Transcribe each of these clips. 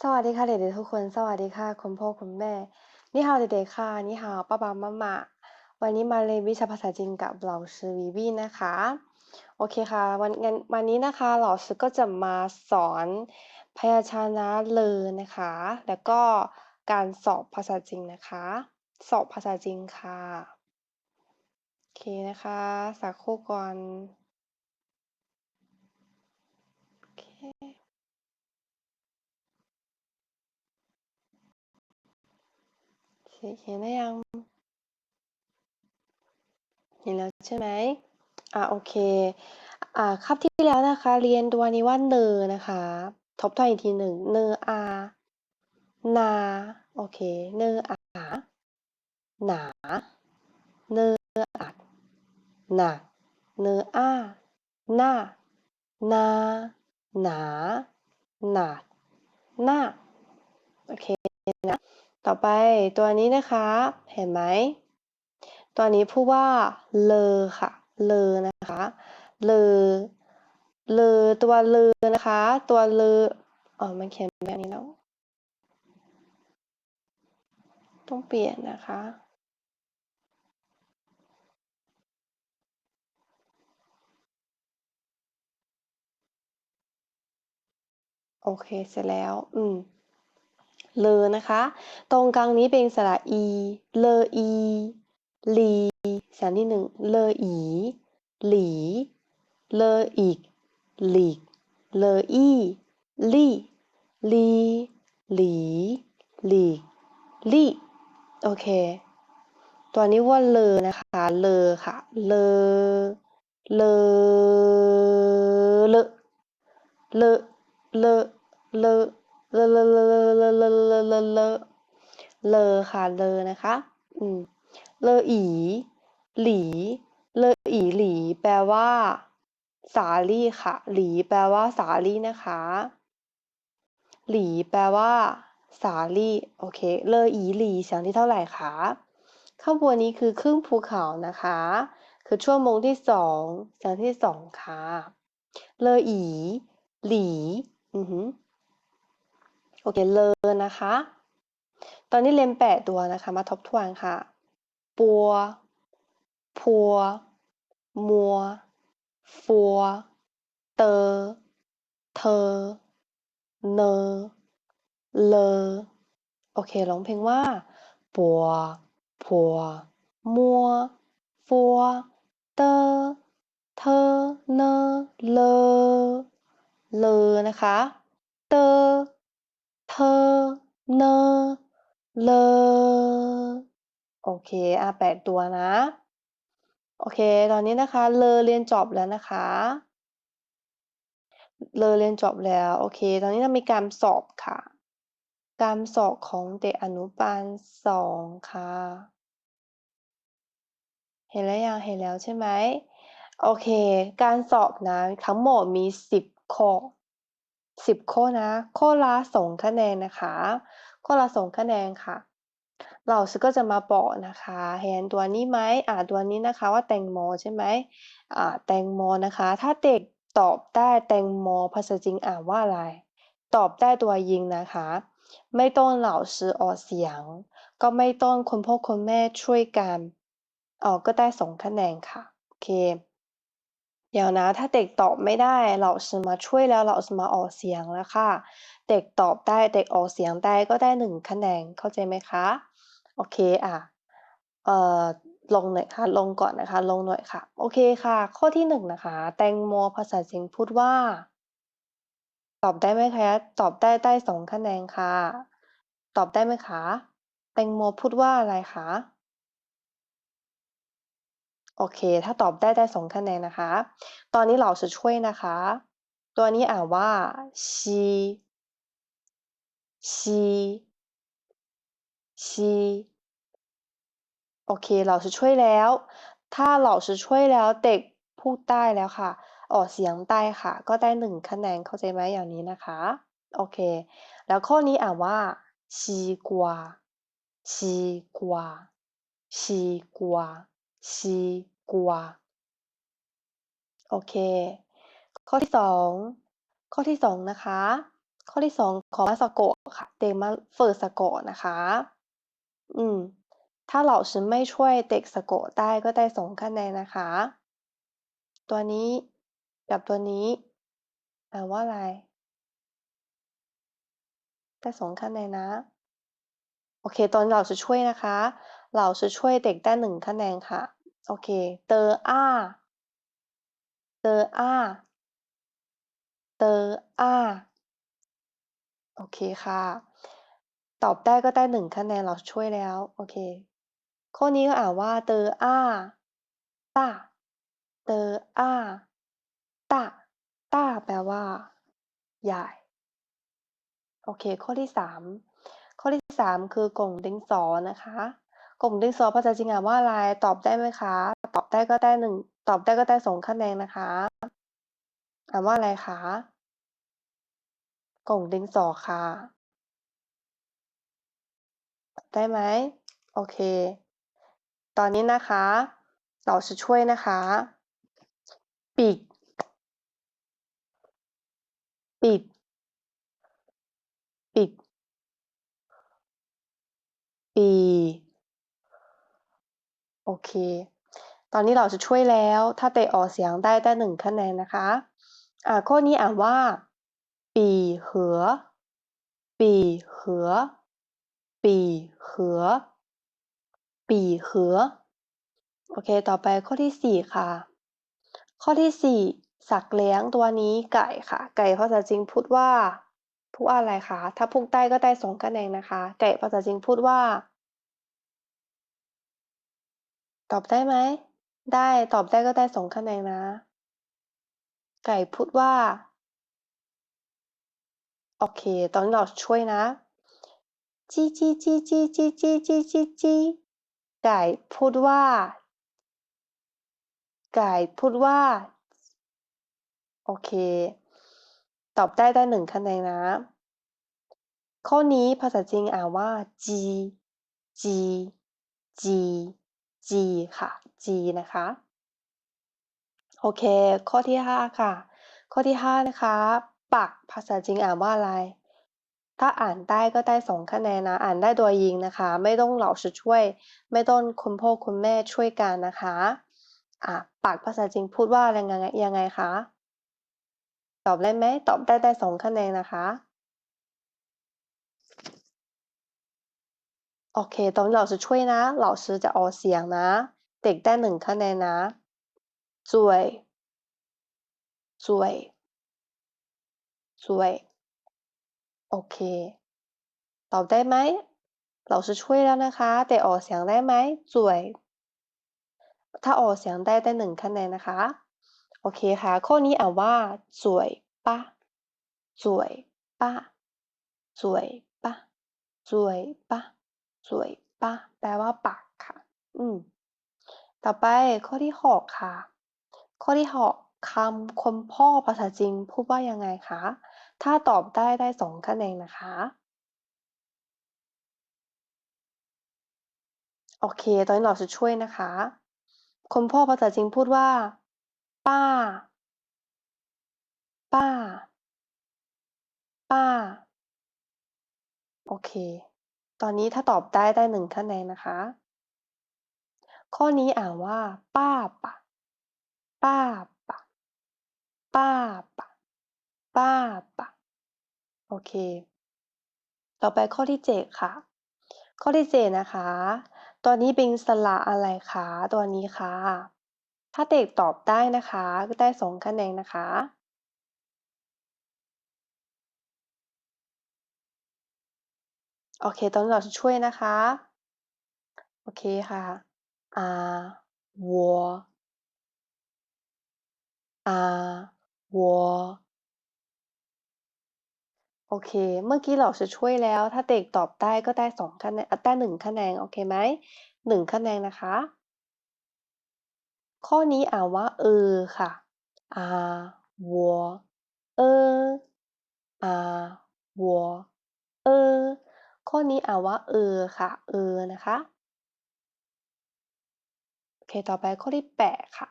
สวัสดีค่ะเด็กๆทุกคน สวัสดีค่ะ คุณพ่อคุณแม่ นี่ฮาวเด็กๆค่ะ นี่ฮาวป้าป้ามามาวันนี้มาเรียนวิชาภาษาจีนกับเหล่าชื่อวีวีนะคะ โอเคค่ะ วันงั้นวันนี้นะคะเหล่าชื่อก็จะมาสอนพยัญชนะเลยนะคะ แล้วก็การสอบภาษาจีนนะคะ สอบภาษาจีนค่ะ โอเคนะคะ สักครู่ก่อน โอเค โอ เห็นได้ยัง เห็นแล้วใช่ไหมอ่าโอเค อ่าคาบที่แล้วนะคะ เรียนตัวนี้ว่าเนอนะคะ ทบทวนอีกทีหนึ่งเนออา นา โอเค เนออา หนา เนออัดหนัก เนออา หน้า นา หนา หนาดหน้า โอเคนะ ต่อไปตัวนี้นะคะ เห็นไหม ตัวนี้พูดว่าเลอค่ะ เลอนะคะ เลอ เลอตัวเลอนะคะ ตัวเลออ๋อมันเขียนแบบนี้แล้วต้องเปลี่ยนนะคะ โอเค เสร็จแล้ว อืม เลอนะคะ ตรงกลางนี้เป็นสระอี เลออี ลีเสียงที่หนึ่งเลออี หลี เลออีก หลีก เลออี ลี่ ลี หลี หลีก ลี่ โอเค ตัวนี้ว่าเลอนะคะ เลอค่ะ เลอ เลอ เลอ เลอ เลอ เลอเลอะเลอเลอเลอเลอเลอเลอเลอค่ะเลอนะคะ อืมเลออีหลีเลออีหลี แปลว่า สาลี่ค่ะ หลี แปลว่า สาลี่นะคะ หลี แปลว่า สาลี่โอเค เลออีหลีเสียงที่เท่าไหร่คะข้างบนนี้คือครึ่งภูเขานะคะ คือชั่วโมงที่สองเสียงที่สองค่ะ เลออี หลี อือหือ โอเคเลอนะคะ ตอนนี้เรียนแปดตัวนะคะ มาทบทวนค่ะปัวพัว มัว ฟัว เตอ เธอ เนอ เลอ โอเคร้องเพลงว่าปัวพัว มัว ฟัว เตอ เธอ เนอ เลอ เลอนะคะ เธอ เนอ เลอ โอเค อะแปดตัวนะ โอเค ตอนนี้นะคะ เลอเรียนจบแล้วนะคะ เลอเรียนจบแล้ว โอเค ตอนนี้เรามีการสอบค่ะ การสอบของเด็กอนุบาลสองค่ะ เห็นแล้วยัง เห็นแล้วใช่ไหม โอเค การสอบนะ ทั้งหมดมีสิบข้อ สิบข้อนะ ข้อละสองคะแนนนะคะ ข้อละสองคะแนนค่ะ เราก็จะมาบอกนะคะเห็นตัวนี้ไหมอ่าตัวนี้นะคะว่าแตงโมใช่ไหมอ่าแตงโมนะคะ ถ้าเด็กตอบได้แตงโมภาษาจีนอ่านว่าอะไร ตอบได้ตัวยิงนะคะ ไม่ต้องเหล่าซื้อออกเสียง ก็ไม่ต้องคุณพ่อคุณแม่ช่วยกันออกก็ได้สองคะแนนค่ะ โอเค เดี๋ยวนะ ถ้าเด็กตอบไม่ได้เราจะมาช่วยแล้วเราจะมาออกเสียงแล้วค่ะ เด็กตอบได้เด็กออกเสียงได้ก็ได้หนึ่งคะแนนเข้าใจไหมคะโอเคอะเอ่อลงหน่อยค่ะลงก่อนนะคะ ลงหน่อยค่ะ โอเคค่ะ ข้อที่หนึ่งนะคะ แตงโมภาษาจีนพูดว่า ตอบได้ไหมคะตอบได้ได้สองคะแนนค่ะ ตอบได้ไหมคะแตงโมพูดว่าอะไรคะ โอเค ถ้าตอบได้ได้สองคะแนนนะคะ ตอนนี้เราจะช่วยนะคะ ตัวนี้อ่านว่าชีชีชีโอเค เราจะช่วยแล้ว ถ้าเราจะช่วยแล้วเด็กพูดได้แล้วค่ะ ออกเสียงได้ค่ะ ก็ได้หนึ่งคะแนนเข้าใจไหมอย่างนี้นะคะ โอเค แล้วข้อนี้อ่านว่าชีกวาชีกวาชีกวา ชีกวโอเค ข้อที่สองข้อที่สองนะคะ ข้อที่สองขอมาสะกดค่ะเด็กมาฝึกสะกดนะคะ อืม ถ้า老师ไม่ช่วยเด็กสะกดได้ก็ได้สองคะแนนนะคะ ตัวนี้กับตัวนี้อ่านว่าอะไรได้สองคะแนนนะ โอเค ตอนเราจะช่วยนะคะ เราจะช่วยเด็กได้หนึ่งคะแนนค่ะ โอเค เตออ้า เตออ้า เตออ้า โอเคค่ะ ตอบได้ก็ได้หนึ่งคะแนนเราช่วยแล้ว โอเค ข้อนี้ก็อ่านว่า เตออ้าต้าเตออ้าต้าต้าแปลว่า ใหญ่ โอเค ข้อที่สาม ข้อที่สามคือกล่องดินสอนะคะ กล่องดินสอภาษาจีนอ่านว่าอะไรตอบได้ไหมคะ ตอบได้ก็ได้หนึ่งตอบได้ก็ได้สองคะแนนนะคะอ่านว่าอะไรคะกล่องดินสอค่ะ ได้ไหมโอเค ตอนนี้นะคะ เราจะช่วยนะคะปีกปีกปีกปี โอเค ตอนนี้เราจะช่วยแล้ว ถ้าเตะออกเสียงได้ได้หนึ่งคะแนนนะคะ อ่าข้อนี้อ่านว่า ปีเหอ ปีเหอ ปีเหอ ปีเหอ โอเค ต่อไปข้อที่สี่ค่ะ ข้อที่สี่สัตว์เลี้ยงตัวนี้ไก่ค่ะ ไก่ภาษาจีนพูดว่า พูดว่าอะไรคะ ถ้าพูดได้ก็ได้สองคะแนนนะคะ ไก่ภาษาจีนพูดว่า ตอบได้ไหม ได้ ตอบได้ก็ได้สองคะแนนนะ ไก่พูดว่า โอเค ตอนนี้เราช่วยนะ จี้จี้จี้จี้จี้จี้จี้จี้จี้ไก่พูดว่า ไก่พูดว่า โอเค ตอบได้ได้หนึ่งคะแนนนะ ข้อนี้ภาษาจีนอ่านว่าจีจีจี จีค่ะจีนะคะ โอเค ข้อที่ห้าค่ะ ข้อที่ห้านะคะ ปักภาษาจีนอ่านว่าอะไร ถ้าอ่านได้ก็ได้สองคะแนนนะ อ่านได้โดยยิงนะคะ ไม่ต้อง老师ช่วย ไม่ต้องคุณพ่อคุณแม่ช่วยกันนะคะอะปักภาษาจีนพูดว่ายังไงยังไงคะ ตอบได้ไหม ตอบได้ได้สองคะแนนนะคะ โอเคตอนนี้เราช่วยนะเราจะออกเสียงนะ เด็กได้หนึ่งคะแนนนะสวยสวยสวยโอเค ตอบได้ไหมเราช่วยแล้วนะคะแต่ออกเสียงได้ไหมสวย ถ้าออกเสียงได้ได้หนึ่งคะแนนนะคะ โอเคค่ะ ข้อนี้อ่านว่าสวยปะสวยปะสวยปะสวยปะ สวยปะแปลว่าปากค่ะ อืม ต่อไปข้อที่หกค่ะ ข้อที่หกคำคนพ่อภาษาจีนพูดว่ายังไงคะ ถ้าตอบได้ได้สองคะแนนนะคะ โอเค ตอนนี้เราจะช่วยนะคะคนพ่อภาษาจีนพูดว่า ป้า ป้า ป้า โอเค ตอนนี้ถ้าตอบได้ได้หนึ่งคะแนนนะคะ ข้อนี้อ่านว่า ป้าปะ ป้าปะ ป้าปะ ป้าปะ โอเค ต่อไปข้อที่เจ็ดค่ะ ข้อที่เจ็ดนะคะตัวนี้เป็นสระอะไรคะ ตัวนี้ค่ะถ้าเด็กตอบได้นะคะ ก็ได้สองคะแนนนะคะ โอเค ตอนนี้เราจะช่วยนะคะ โอเคค่ะ อ่า我อ่า我โอเค เมื่อกี้เราจะช่วยแล้ว ถ้าเด็กตอบได้ก็ได้สองคะแนนได้หนึ่งคะแนน โอเคไหม หนึ่งคะแนนนะคะ ข้อนี้อ่านว่า เออ ค่ะ อ่า我เออ อ่า我เออ ข้อนี้อ่านว่าเออค่ะ เออนะคะ โอเค ต่อไปข้อที่แปดค่ะ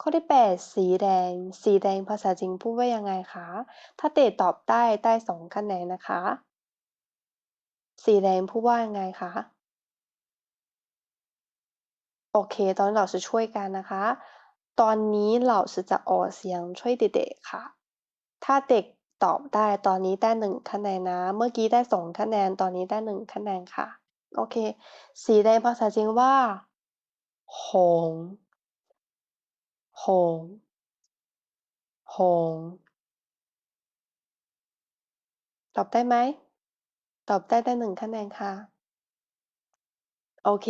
ข้อที่แปดสีแดง สีแดงภาษาจีนพูดว่ายังไงคะ ถ้าเตะตอบได้ได้สองคะแนนนะคะ สีแดงพูดว่ายังไงคะ โอเค ตอนนี้เราจะช่วยกันนะคะ ตอนนี้เราจะออกเสียงช่วยเด็กๆค่ะ ถ้าเด็ก ตอบได้ตอนนี้ได้หนึ่งคะแนนนะ เมื่อกี้ได้สองคะแนนตอนนี้ได้หนึ่งคะแนนค่ะ โอเค สีแดงภาษาจีนว่าหงหงหงตอบได้ไหม ตอบได้ได้หนึ่งคะแนนค่ะ โอเค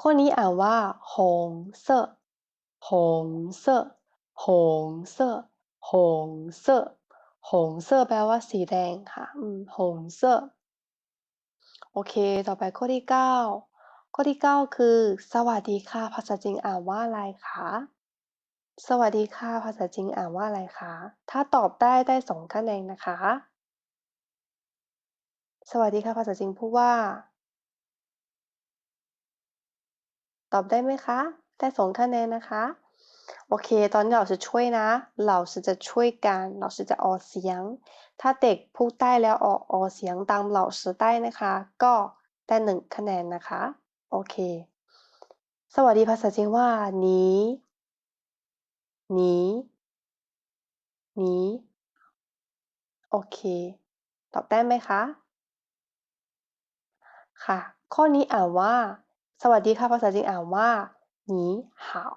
ข้อนี้อ่านว่าหงเซหงเซหงเซหงเซ หงเซแปลว่าสีแดงค่ะ อืมหงเซโอเค ต่อไปข้อที่เก้าข้อที่เก้าคือ สวัสดีค่ะ ภาษาจีนอ่านว่าอะไรคะ สวัสดีค่ะ ภาษาจีนอ่านว่าอะไรคะ ถ้าตอบได้ได้สองคะแนนนะคะ สวัสดีค่ะ ภาษาจีนพูดว่า ตอบได้ไหมคะ ได้สองคะแนนนะคะ โอเค ตอนนี้เราจะช่วยนะเราจะช่วยกันเราจะออกเสียง ถ้าเด็กพูดได้แล้วออกออกเสียงตามเราได้นะคะ ก็ได้หนึ่งคะแนนนะคะ โอเค สวัสดีภาษาจีนว่าหนีหนีหนีโอเค ตอบได้ไหมคะ ค่ะ ข้อนี้อ่านว่า สวัสดีค่ะภาษาจีนอ่านว่าหนีหาว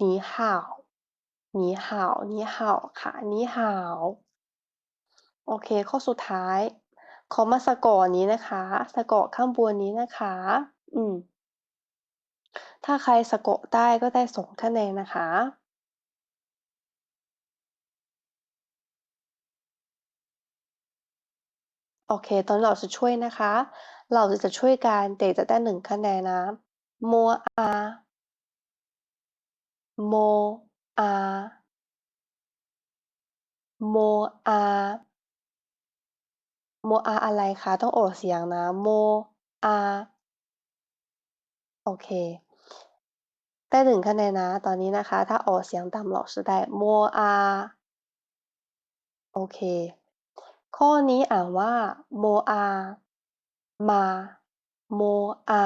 นีห่าวนีห่าวนีห่าวค่ะนีห่าวโอเค ข้อสุดท้ายขอมาสะกดนี้นะคะ สะกดข้างบนนี้นะคะ อืม ถ้าใครสะกดได้ก็ได้สองคะแนนนะคะโอเค ตอนนี้เราจะช่วยนะคะ เราจะช่วยกันเด็กจะได้หนึ่งคะแนนนะโมอา โมอา โมอา โมอาอะไรคะ ต้องออกเสียงนะ โมอา โอเค ได้หนึ่งคะแนนนะ ตอนนี้นะคะ ถ้าออกเสียงตาม老师ได้โมอา โอเค ข้อนี้อ่านว่าโมอา มา โมอา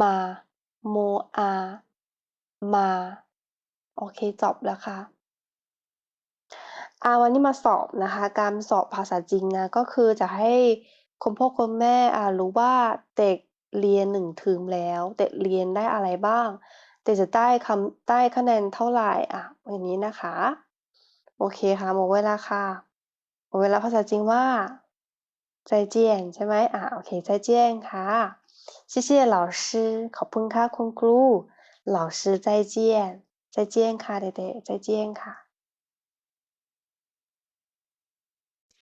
มา โมอา มา โอเค จบแล้วค่ะ อ่าวันนี้มาสอบนะคะ การสอบภาษาจีนนะ ก็คือจะให้คุณพ่อคุณแม่อ่ารู้ว่าเด็กเรียนหนึ่งเทอมแล้ว เด็กเรียนได้อะไรบ้าง เด็กจะได้คำได้คะแนนเท่าไหร่อ่ะอย่างนี้นะคะ โอเคค่ะ หมดเวลาค่ะ หมดเวลาภาษาจีนว่า再见ใช่ไหมอ่ะโอเค再见ค่ะ谢谢老师ขอบคุณค่ะคุณครู 老师再见，再见，卡的的，再见，卡。